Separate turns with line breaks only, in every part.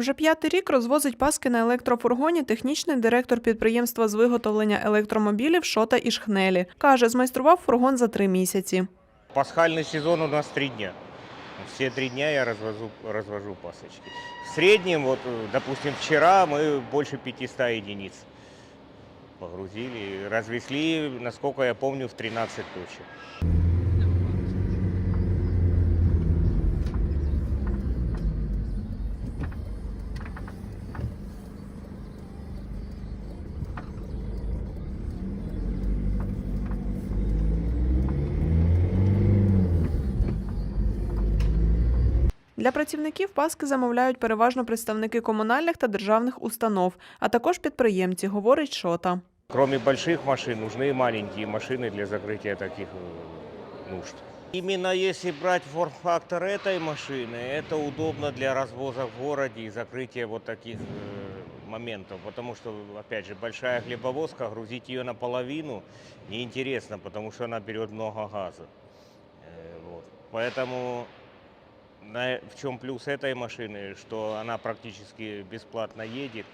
Вже п'ятий рік розвозить паски на електрофургоні технічний директор підприємства з виготовлення електромобілів Шота Ішхнелі. Каже, змайстрував фургон за три місяці.
Пасхальный сезон у нас три дня. Все три дня я развожу, развожу пасочки. В среднем, вот, э, допустим, вчера мы больше 500 единиц погрузили, развезли, насколько я помню, в 13 точек.
Для працівників паски замовляють переважно представники комунальних та державних установ, а також підприємці, говорить Шота.
Кроме больших машин, нужны и маленькие машины для закрытия таких э, нужд. Именно если брать форм-фактор этой машины, это удобно для развоза в городе и закрытия вот таких э, моментов. Потому что, опять же, большая хлебовозка, грузить ее наполовину неинтересно, потому что она берет много газа. Э, вот. Поэтому на- в чем плюс этой машины, что она практически бесплатно едет.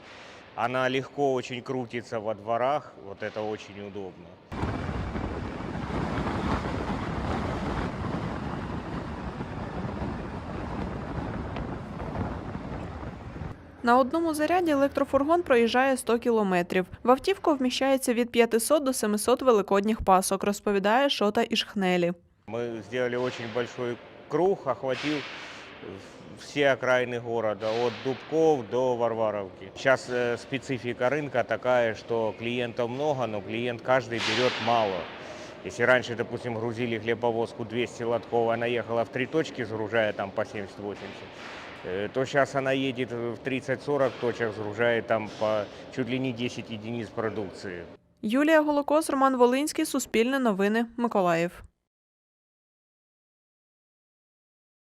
Она легко очень крутится во дворах, вот это очень удобно.
На одному заряді електрофургон проїжджає 100 кілометрів. В автівку вміщається від 500 до 700 великодніх пасок, розповідає Шота Ішхнелі.
Мы сделали очень большой круг, охватил все окраины города, от Дубков до Варваровки. Сейчас э, специфика рынка такая, что клиентов много, но клиент каждый берет мало. Если раньше, допустим, грузили хлебовозку 200 лотков, она ехала в три точки, сгружая там по 70-80, э, то сейчас она едет в 30-40 точек, сгружает там по чуть ли не 10 единиц продукции.
Юлія Голокос, Роман Волинський, Суспільне новини, Миколаїв.